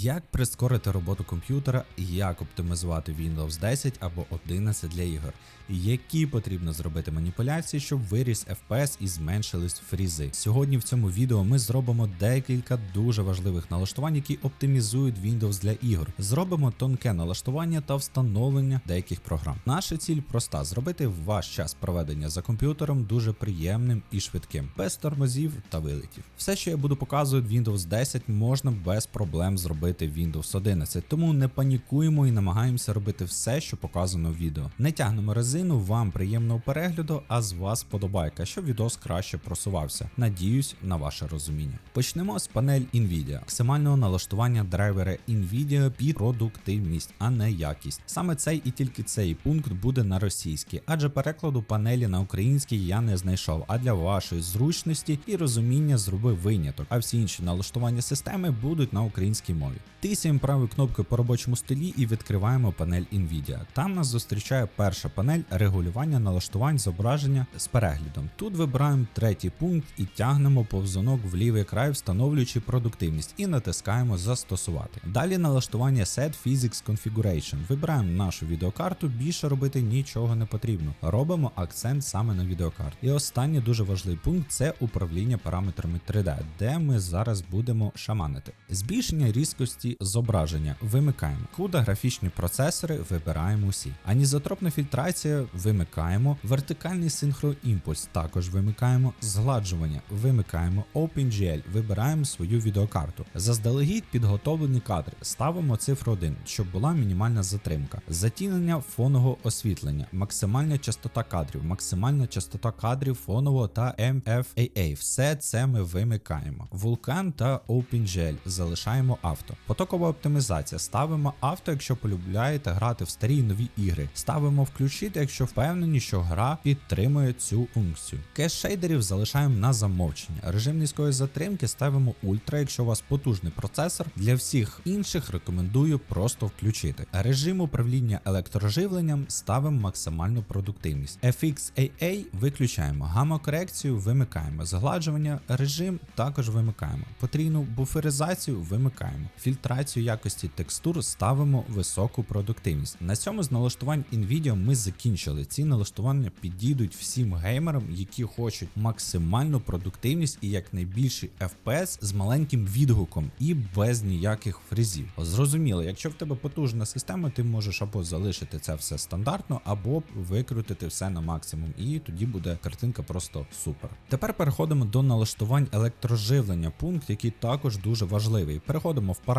Як прискорити роботу комп'ютера, як оптимізувати Windows 10 або 11 для ігор, які потрібно зробити маніпуляції, щоб виріс FPS і зменшились фрізи. Сьогодні в цьому відео ми зробимо декілька дуже важливих налаштувань, які оптимізують Windows для ігор. Зробимо тонке налаштування та встановлення деяких програм. Наша ціль проста: зробити ваш час проведення за комп'ютером дуже приємним і швидким, без тормозів та вилетів. Все, що я буду показувати Windows 10, можна без проблем зробити в Windows 11, тому не панікуємо і намагаємося робити все, що показано в відео. Не тягнемо резину, вам приємного перегляду, а з вас подобайка, щоб відос краще просувався. Надіюсь на ваше розуміння. Почнемо з панель Nvidia, максимального налаштування драйвера Nvidia під продуктивність, а не якість. Саме цей і тільки цей пункт буде на російській, адже перекладу панелі на українській я не знайшов. А для вашої зручності і розуміння зробив виняток, а всі інші налаштування системи будуть на українській мові. Тисяємо правою кнопкою по робочому столі і відкриваємо панель Nvidia. Там нас зустрічає перша панель регулювання налаштувань зображення з переглядом. Тут вибираємо третій пункт і тягнемо повзунок в лівий край, встановлюючи продуктивність, і натискаємо Застосувати. Далі налаштування Set Physics Configuration. Вибираємо нашу відеокарту, більше робити нічого не потрібно. Робимо акцент саме на відеокарту. І останній дуже важливий пункт це управління параметрами 3D, де ми зараз будемо шаманити. Збільшення різкості зображення вимикаємо. Куда графічні процесори вибираємо усі. Анізотропна фільтрація вимикаємо. Вертикальний синхроімпульс також вимикаємо. Згладжування вимикаємо. OpenGL вибираємо свою відеокарту. Заздалегідь підготовлені кадри. Ставимо цифру 1, щоб була мінімальна затримка. Затінення фонового освітлення, максимальна частота кадрів, максимальна частота кадрів фонового та MFAA. Все це ми вимикаємо. Vulkan та OpenGL залишаємо авто. Потокова оптимізація. Ставимо авто, якщо полюбляєте грати в старі і нові ігри. Ставимо включити, якщо впевнені, що гра підтримує цю функцію. Кеш шейдерів залишаємо на замовчення. Режим низької затримки ставимо ультра, якщо у вас потужний процесор. Для всіх інших рекомендую просто включити. Режим управління електроживленням ставимо максимальну продуктивність. FXAA виключаємо. Гамма-корекцію вимикаємо. Згладжування режим також вимикаємо. Потрійну буферизацію вимикаємо. Фільтрацію якості текстур ставимо високу продуктивність. На цьому з налаштувань Nvidia ми закінчили. Ці налаштування підійдуть всім геймерам, які хочуть максимальну продуктивність і якнайбільший FPS з маленьким відгуком і без ніяких фрізів. Зрозуміло, якщо в тебе потужна система, ти можеш або залишити це все стандартно, або викрутити все на максимум, і тоді буде картинка просто супер. Тепер переходимо до налаштувань електроживлення, пункт, який також дуже важливий. Переходимо в параметри,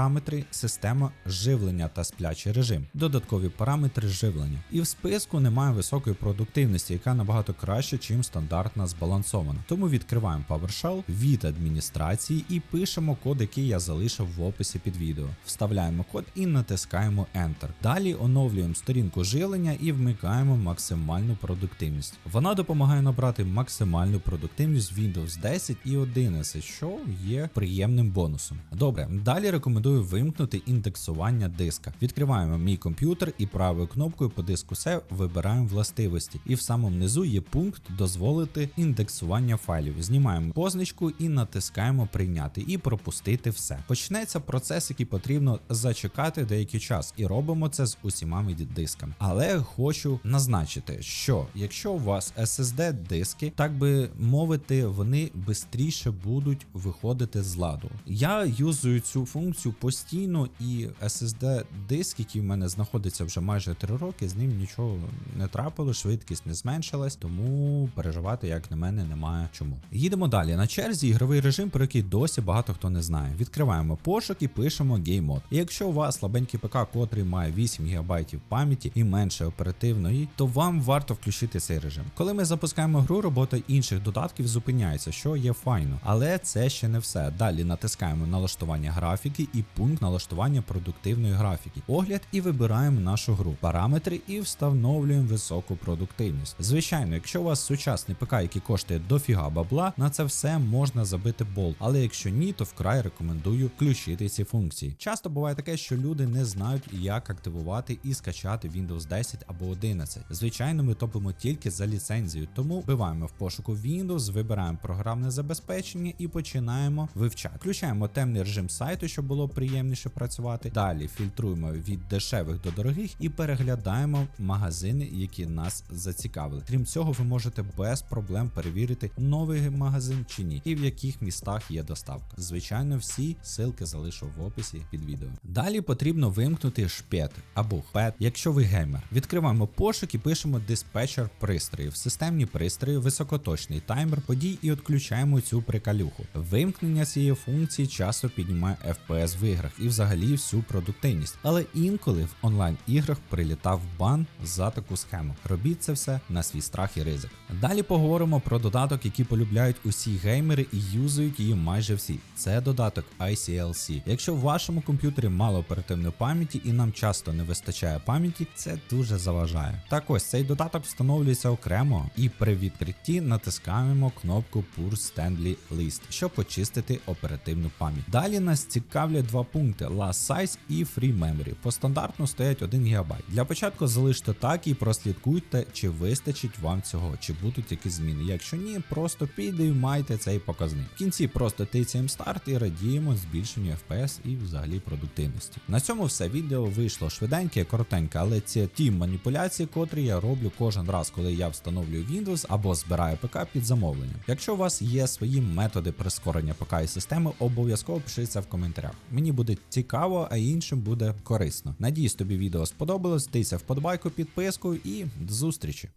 система живлення та сплячий режим, додаткові параметри живлення. І в списку немає високої продуктивності, яка набагато краще, чим стандартна збалансована. Тому відкриваємо PowerShell від адміністрації і пишемо код, який я залишив в описі під відео. Вставляємо код і натискаємо Enter. Далі оновлюємо сторінку живлення і вмикаємо максимальну продуктивність. Вона допомагає набрати максимальну продуктивність Windows 10 і 11, що є приємним бонусом. Добре, далі рекомендую вимкнути індексування диска. Відкриваємо мій комп'ютер і правою кнопкою по диску C вибираємо властивості. І в самому низу є пункт дозволити індексування файлів. Знімаємо позначку і натискаємо прийняти і пропустити все. Почнеться процес, який потрібно зачекати деякий час, і робимо це з усіма дисками. Але хочу назначити, що якщо у вас SSD диски, так би мовити, вони швидше будуть виходити з ладу. Я юзую цю функцію постійно, і SSD диск, який в мене знаходиться вже майже 3 роки, з ним нічого не трапило, швидкість не зменшилась, тому переживати, як на мене, немає чому. Їдемо далі. На черзі ігровий режим, про який досі багато хто не знає. Відкриваємо пошук і пишемо Game Mode. І якщо у вас слабенький ПК, котрий має 8 ГБ пам'яті і менше оперативної, то вам варто включити цей режим. Коли ми запускаємо гру, робота інших додатків зупиняється, що є файно. Але це ще не все. Далі натискаємо налаштування графіки і пункт налаштування продуктивної графіки. Огляд і вибираємо нашу гру, параметри і встановлюємо високу продуктивність. Звичайно, якщо у вас сучасний ПК, який коштує дофіга бабла, на це все можна забити болт. Але якщо ні, то вкрай рекомендую включити ці функції. Часто буває таке, що люди не знають, як активувати і скачати Windows 10 або 11. Звичайно, ми топимо тільки за ліцензію, тому вбиваємо в пошуку Windows, вибираємо програмне забезпечення і починаємо вивчати. Включаємо темний режим сайту, щоб було приємніше працювати. Далі фільтруємо від дешевих до дорогих і переглядаємо магазини, які нас зацікавили. Крім цього, ви можете без проблем перевірити новий магазин чи ні, і в яких містах є доставка. Звичайно, всі ссылки залишу в описі під відео. Далі потрібно вимкнути шпет або хпет, якщо ви геймер. Відкриваємо пошук і пишемо диспетчер пристроїв, системні пристрої, високоточний таймер подій і відключаємо цю прикалюху. Вимкнення цієї функції часто піднімає FPS в іграх і взагалі всю продуктивність. Але інколи в онлайн іграх прилітав бан за таку схему. Робіть це все на свій страх і ризик. Далі поговоримо про додаток, який полюбляють усі геймери і юзають її майже всі. Це додаток ICLC. Якщо в вашому комп'ютері мало оперативної пам'яті і нам часто не вистачає пам'яті, це дуже заважає. Так ось цей додаток встановлюється окремо і при відкритті натискаємо кнопку Pure Stanley List, щоб очистити оперативну пам'ять. Далі нас цікавлять два пункти: Last Size і Free Memory. По стандартну стоять 1 ГБ. Для початку залиште так і прослідкуйте, чи вистачить вам цього, чи будуть якісь зміни. Якщо ні, просто підіймайте цей показник. В кінці просто тицяємо старт і радіємо збільшенню FPS і взагалі продуктивності. На цьому все відео вийшло швиденьке, коротеньке, але це ті маніпуляції, котрі я роблю кожен раз, коли я встановлюю Windows або збираю ПК під замовлення. Якщо у вас є свої методи прискорення ПК і системи, обов'язково пишіть це в коментарях. Мені буде цікаво, а іншим буде корисно. Надіюсь, тобі відео сподобалось. Тися вподобайку, підписку і до зустрічі.